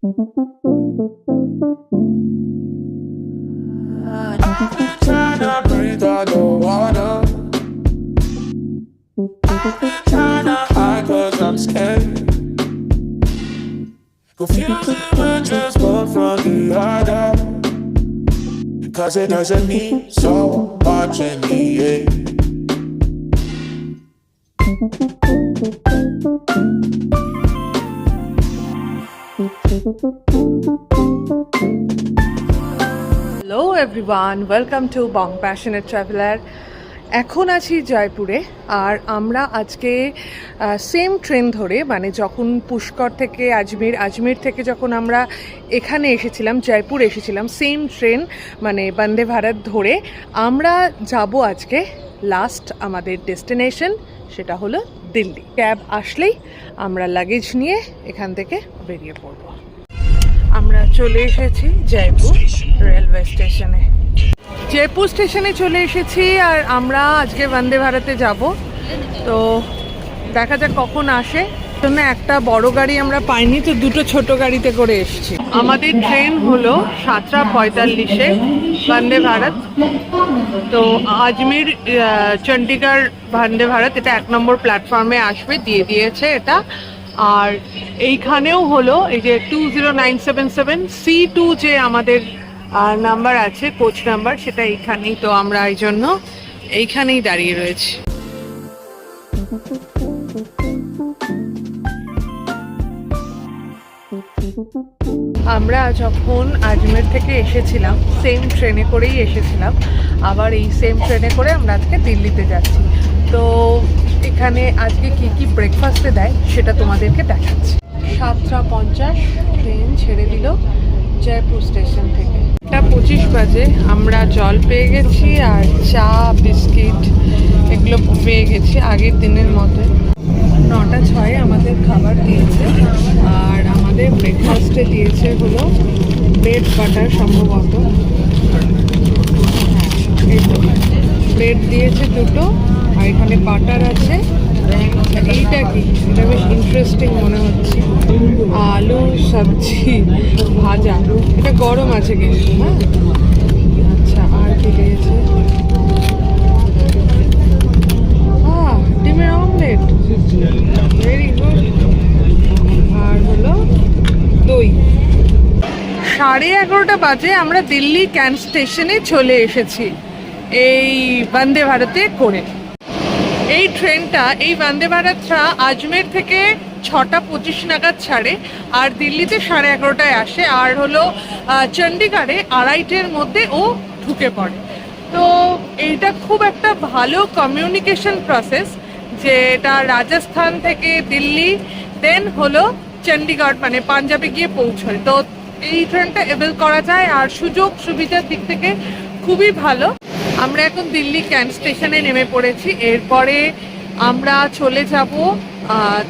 Trying to breathe, I don't wanna. Trying to hide cause I'm scared. Confusing we're just one from the other. Cause it doesn't mean so much in the end. Hello everyone welcome to Bong passionate traveller এখন আছি জয়পুরে, আর আমরা আজকে same train ধরে মানে যখন পুষ্কর থেকে আজমির আজমির থেকে যখন আমরা এখানে এসেছিলাম, জয়পুর এসেছিলাম সেম ট্রেন মানে বন্দে ভারত ধরে, আমরা যাব আজকে লাস্ট আমাদের ডেস্টিনেশন সেটা হলো দিল্লি। ক্যাব আসলেই আমরা লাগেজ নিয়ে এখান থেকে বেরিয়ে পড়ব। আমরা চলে এসেছি জয়পুর রেলওয়ে স্টেশনে। জয়পুর স্টেশনে চলে এসেছি আর আমরা আজকে বন্দে ভারতে যাব। তো দেখা যাক কখন আসে। জন্য একটা বড় গাড়ি আমরা পাইনি, তো দুটো ছোট গাড়িতে করে এসেছি। আমাদের ট্রেন হলো সাতটা পঁয়তাল্লিশে বন্দে ভারত। তো আজমির চণ্ডীগড় বন্দে ভারত, এটা এক নম্বর প্ল্যাটফর্মে আসবে, দিয়ে দিয়েছে এটা। আর এইখানেও হলো, এই যে two zero nine seven seven C two যে আমাদের নাম্বার আছে কোচ নাম্বার সেটা এইখানেই তো আমরা এই জন্য এইখানেই দাঁড়িয়ে রয়েছি। আমরা যখন আজমের থেকে এসেছিলাম সেম ট্রেনে করেই এসেছিলাম, আবার এই সেম ট্রেনে করে আমরা আজকে দিল্লিতে যাচ্ছি। তো এখানে আজকে কি কি ব্রেকফাস্টে দেয় সেটা তোমাদেরকে দেখাচ্ছি। সাতটা পঞ্চাশ ট্রেন ছেড়ে দিল জয়পুর স্টেশন থেকে। এটা পঁচিশ বাজে, আমরা জল পেয়ে গেছি আর চা, বিস্কিট এগুলো পেয়ে গেছি আগের দিনের মতো নটা ছয়ে আমাদের খাবার দিয়েছে আর আমাদের ব্রেকফাস্টে দিয়েছে হলো ব্রেড বাটার সম্ভবত। হ্যাঁ ব্রেড দিয়েছে দুটো আর এখানে বাটার আছে। এইটা কি? এটা বেশ ইন্টারেস্টিং মনে হচ্ছে। আলু, সবজি, ভাজা। এটা গরম আছে কিন্তু হ্যাঁ? আচ্ছা আর কি দিয়েছে? ডিমের অমলেট ভেরি গুড আর হলো দই। সাড়ে এগারোটা বাজে আমরা দিল্লি ক্যান্ট স্টেশনে চলে এসেছি। এই বন্দে ভারতে করে। ট্রেনটা এই বন্দে ভারতটা আজমের থেকে ছটা পঁচিশ নাগাদ ছাড়ে, আর দিল্লিতে সাড়ে এগারোটায় আসে, আর হলো চণ্ডীগড়ে আড়াইটের মধ্যে ও ঢুকে পড়ে। তো এইটা খুব একটা ভালো কমিউনিকেশন প্রসেস যেটা রাজস্থান থেকে দিল্লি দেন হলো চণ্ডীগড় মানে পাঞ্জাবে গিয়ে পৌঁছয়। তো এই ট্রেনটা এভেল করা যায়, আর সুযোগ সুবিধার দিক থেকে খুবই ভালো। আমরা এখন দিল্লি ক্যান্ট স্টেশনে নেমে পড়েছি। এরপরে আমরা চলে যাব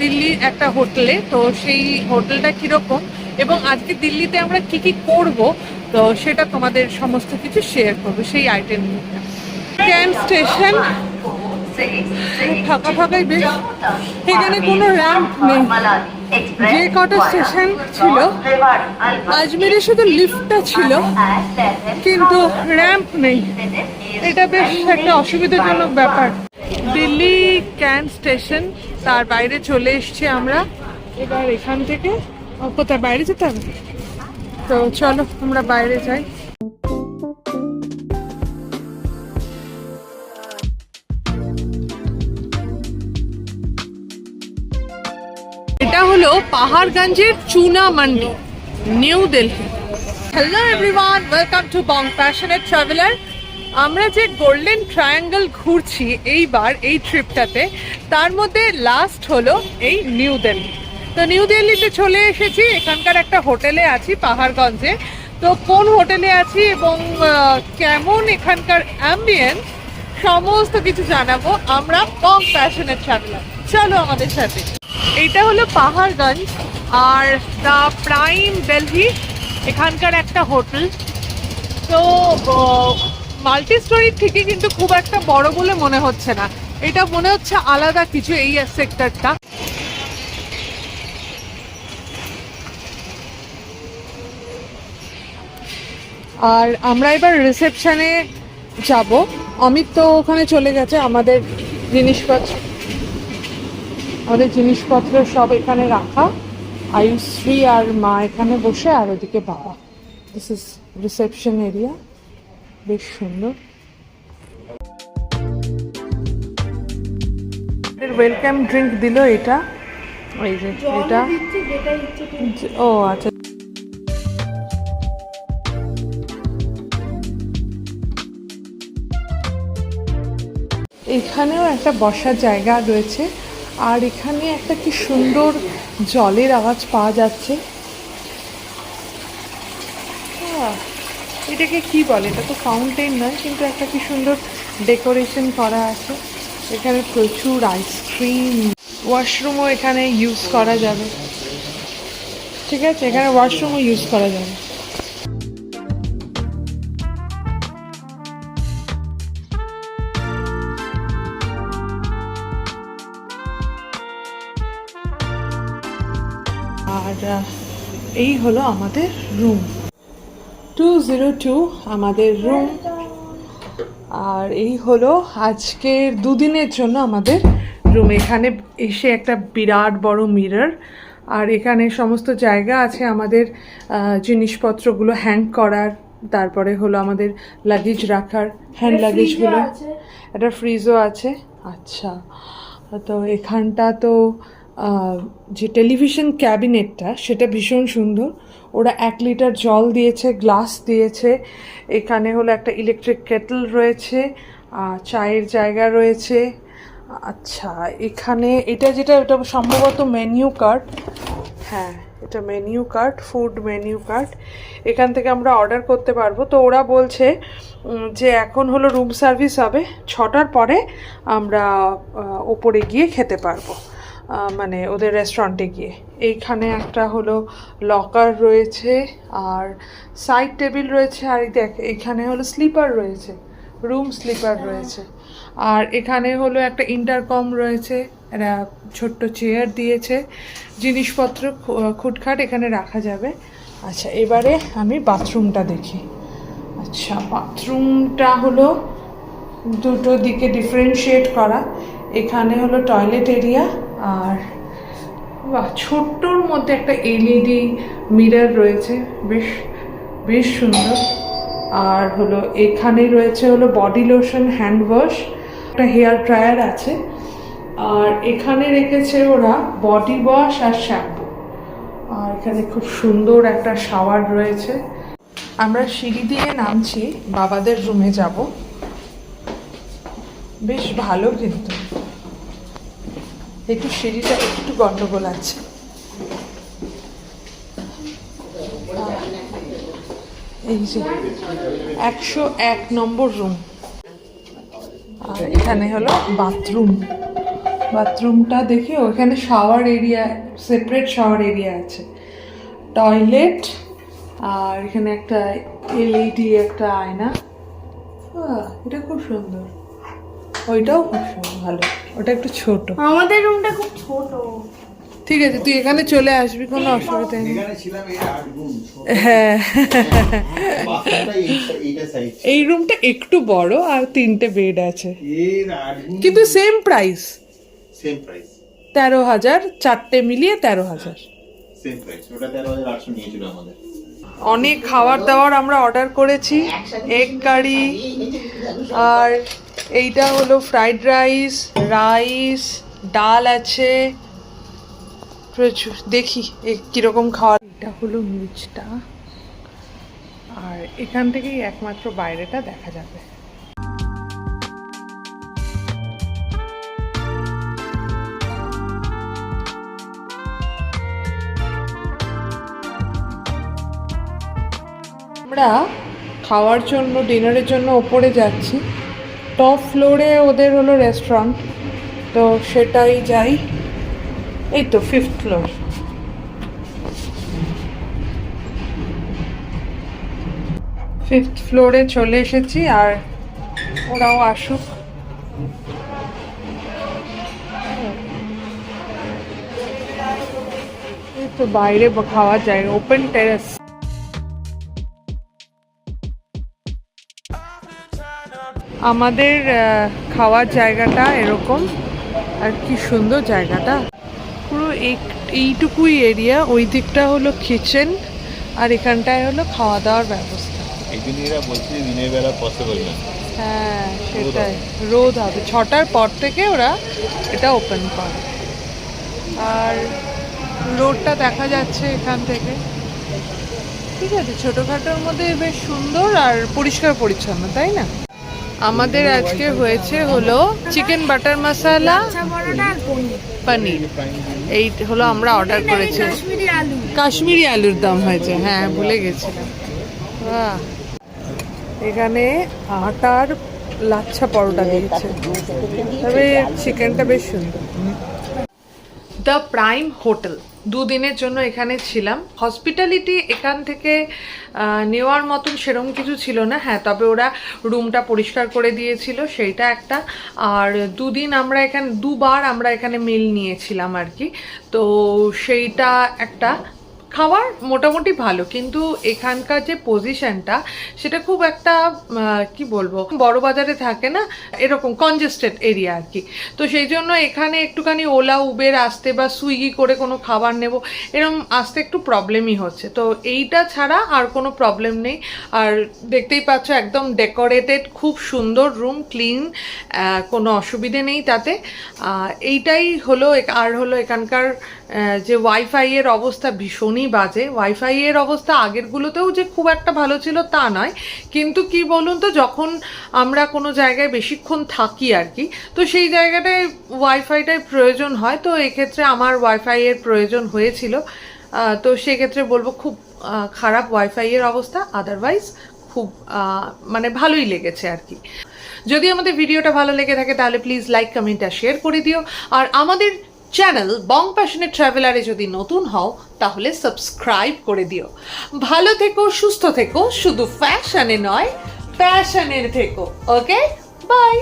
দিল্লি একটা হোটেলে। তো সেই হোটেলটা কীরকম? এবং আজকে দিল্লিতে আমরা কি কি করব? তো সেটা তোমাদের সমস্ত কিছু শেয়ার করব সেই আইটেম ক্যান্ট স্টেশন ফাঁকা ফাঁকাই বেশ। এখানে কোনো র্যাম্প নেই। যে কটা স্টেশন ছিল আজমিরে শুধু লিফটটা ছিল কিন্তু র্যাম্প নেই। এটা বেশ একটা অসুবিধাজনক ব্যাপার। দিল্লি ক্যান স্টেশন তার বাইরে চলে এসেছি আমরা। এবার এখান থেকে কোথায় বাইরে যেতে হবে? তো চলো আমরা বাইরে যাই। হলো পাহাড়গঞ্জের Chuna Mandi new Delhi. Hello everyone welcome to Bong passionate traveller আমরা যে গোল্ডেন ট্রায়াঙ্গেল ঘুরছি এইবার এই ট্রিপটাতে তার মধ্যে লাস্ট হলো এই নিউ দিল্লি তো নিউ দিল্লিতে চলে এসেছি, এখানকার একটা হোটেলে আছি পাহাড়গঞ্জে। তো কোন হোটেলে আছি এবং কেমন এখানকার অ্যাম্বিয়েন্স সমস্ত কিছু জানাব আমরা কম প্যাশনেট ট্রাভেলার চলো আমাদের সাথে। এইটা হলো পাহাড়গঞ্জ আর দ্য প্রাইম দিল্লি, এখানকার একটা হোটেল। তো মাল্টি স্টোরি ঠিকই কিন্তু খুব একটা বড় বলে মনে হচ্ছে না। এটা মনে হচ্ছে আলাদা কিছু এই সেক্টরটা। আর আমরা এবার রিসেপশনে যাব। অমিত তো ওখানে চলে গেছে, আমাদের জিনিসপত্র। আমাদের জিনিসপত্র সব এখানে রাখা। আয়ুশ্রী আর মা এখানে বসে আর ওদিকে বাবা। দিস ইজ রিসেপশন এরিয়া বেশ সুন্দর। ওয়েলকাম ড্রিঙ্ক দিল এটা। ওই যে এটা। ও আচ্ছা। এখানেও একটা বসার জায়গা রয়েছে। আর এখানে একটা কি সুন্দর জলের আওয়াজ পাওয়া যাচ্ছে। আহ, এটাকে কি বলে? এটা তো ফাউন্টেন নয় কিন্তু একটা কি সুন্দর ডেকোরেশন করা আছে। এখানে প্রচুর আইসক্রিম ওয়াশরুমও এখানে ইউজ করা যাবে। ঠিক আছে এখানে ওয়াশরুমও ইউজ করা যাবে। আর এই হলো আমাদের রুম টু জিরো টু আমাদের রুম আর এই হলো আজকের দুদিনের জন্য আমাদের রুম এখানে এসে একটা বিরাট বড় মিরর আর এখানে সমস্ত জায়গা আছে আমাদের জিনিসপত্রগুলো হ্যাং করার। তারপরে হলো আমাদের লাগেজ রাখার হ্যান্ড লাগেজগুলো একটা ফ্রিজও আছে। আচ্ছা। তো এখানটা তো যে টেলিভিশন ক্যাবিনেটটা, সেটা ভীষণ সুন্দর। ওরা এক লিটার জল দিয়েছে, গ্লাস দিয়েছে, এখানে হলো একটা ইলেকট্রিক কেটল রয়েছে চায়ের জায়গা রয়েছে। আচ্ছা এখানে এটা যেটা, এটা সম্ভবত মেনিউ কার্ড হ্যাঁ এটা menu card food menu card এখান থেকে আমরা অর্ডার করতে পারব। তো ওরা বলছে যে এখন হলো রুম সার্ভিস হবে, ছটার পরে আমরা ওপরে গিয়ে খেতে পারব। মানে ওদের রেস্টুরেন্টে গিয়ে। এইখানে একটা হলো লকার রয়েছে আর সাইড টেবিল রয়েছে আর দেখ এখানে হলো স্লিপার রয়েছে রুম স্লিপার রয়েছে। আর এখানে হলো একটা ইন্টারকম রয়েছে একটা ছোট্ট চেয়ার দিয়েছে জিনিসপত্র খুটখাট এখানে রাখা যাবে। আচ্ছা এবারে আমি বাথরুমটা দেখি। আচ্ছা বাথরুমটা হলো দুটো দিকে ডিফারেন্সিয়েট করা। এখানে হলো টয়লেট এরিয়া আর বাহ, ছোট্টর মধ্যে একটা এলইডি মিরর রয়েছে, বেশ বেশ সুন্দর। আর হলো এখানে রয়েছে হলো বডি লোশন হ্যান্ড ওয়াশ একটা হেয়ার ড্রায়ার আছে। আর এখানে রেখেছে ওরা বডি ওয়াশ আর শ্যাম্পু আর এখানে খুব সুন্দর একটা শাওয়ার রয়েছে। আমরা সিঁড়ি দিয়ে নামছি, বাবাদের রুমে যাব। বেশ ভালো কিন্তু। একটু সিঁড়িটা একটু গন্ডগোল আছে। একশো এক নম্বর রুম আর এখানে হলো বাথরুম বাথরুমটা দেখে, ওখানে shower area separate shower area আছে। টয়লেট আর এখানে একটা এলইডি একটা আয়না। এটা খুব সুন্দর। ওইটাও ভালো। ওটা একটু ছোট। আমাদের রুমটা খুব ছোট। ঠিক আছে তুই এখানে চলে আসবি কোনো অসুবিধা নেই। এই হ্যাঁ। এই রুমটা একটু বড় আর তিনটে বেড আছে। কিন্তু সেম প্রাইস সেম প্রাইস তেরো হাজার চারটে মিলিয়ে তেরো হাজার। সেম প্রাইস ওটা তেরো হাজার আটশো নিয়েছিল আমাদের। অনেক খাবার দাবার আমরা অর্ডার করেছি এগ কারি আর এইটা হলো ফ্রাইড রাইস রাইস ডাল আছে। প্রচুর, দেখি কীরকম খাওয়া এটা হলো মিচটা। আর এখান থেকেই একমাত্র বাইরেটা দেখা যাবে। আমরা খাওয়ার জন্য, ডিনারের জন্য ওপরে যাচ্ছি। টপ ফ্লোরে ওদের হলো রেস্টুরেন্ট তো সেটাই যাই। এই তো ফিফথ ফ্লোর ফিফথ ফ্লোরে চলে এসেছি আর ওরাও আসুক। তো বাইরে খাওয়া যায় ওপেন টেরেস আমাদের খাওয়ার জায়গাটা এরকম। আর কি সুন্দর জায়গাটা। পুরো এইটুকুই এরিয়া ওই দিকটা হলো কিচেন আর এখানটায় হলো খাওয়া দাওয়ার ব্যবস্থা। এই জন্য এরা বলছে দিনের বেলা পসিবল না। হ্যাঁ সেটাই। রোদ হবে। ছটার পর থেকে ওরা এটা ওপেন করে। আর রোডটা দেখা যাচ্ছে এখান থেকে। ঠিক আছে ছোটোখাটোর মধ্যে বেশ সুন্দর আর পরিষ্কার পরিচ্ছন্ন তাই না? আমাদের আজকে হয়েছে হলো চিকেন বাটার মশালা, পনির। এই হলো আমরা অর্ডার করেছি। কাশ্মীরি আলুর দাম হয়েছে হ্যাঁ ভুলে গেছিলাম। এখানে আটার লাচ্ছা পরোটা দিয়েছে। তবে চিকেনটা বেশ সুন্দর। দ্য প্রাইম হোটেল দুদিনের জন্য এখানে ছিলাম। হসপিটালিটি এখান থেকে নেওয়ার মতন সেরকম কিছু ছিল না। হ্যাঁ তবে ওরা রুমটা পরিষ্কার করে দিয়েছিল, সেইটা একটা। আর দুদিন আমরা এখানে, দুবার আমরা এখানে মিল নিয়েছিলাম আর কি। তো সেইটা একটা। খাবার মোটামুটি ভালো, কিন্তু এখানকার যে পজিশনটা সেটা খুব একটা কি বলব, বড় বাজারে থাকে না, এরকম কনজেস্টেড এরিয়া আর কি। তো সেই জন্য এখানে একটুখানি ওলা, উবের আসতে বা সুইগি করে কোনো খাবার নেব এরকম আসতে একটু প্রবলেমই হচ্ছে। তো এইটা ছাড়া আর কোনো প্রবলেম নেই। আর দেখতেই পাচ্ছ, একদম ডেকোরেটেড খুব সুন্দর রুম ক্লিন কোনো অসুবিধে নেই তাতে। এইটাই হলো, আর হলো এখানকার যে ওয়াইফাই এর অবস্থা ভীষণই বাজে। ওয়াইফাই এর অবস্থা আগেরগুলোতেও যে খুব একটা ভালো ছিল তা নয়। কিন্তু কি বলুন তো, যখন আমরা কোনো জায়গায় বেশিক্ষণ থাকি আর কি, তো সেই জায়গাটায় ওয়াইফাইটাই প্রয়োজন হয়। তো এক্ষেত্রে আমার ওয়াইফাই এর প্রয়োজন হয়েছিল। তো সেক্ষেত্রে বলব খুব খারাপ ওয়াইফাই এর অবস্থা। আদারওয়াইজ খুব মানে ভালোই লেগেছে আর কি। যদি আমাদের ভিডিওটা ভালো লেগে থাকে, তাহলে প্লিজ লাইক কমেন্ট আর শেয়ার করে দিও। আর আমাদের চ্যানেল বং প্যাশনের ট্রাভেলারে যদি নতুন হও, তাহলে সাবস্ক্রাইব করে দিও। ভালো থেকো, সুস্থ থেকো, শুধু ফ্যাশনে নয় প্যাশনের থেকো ওকে বাই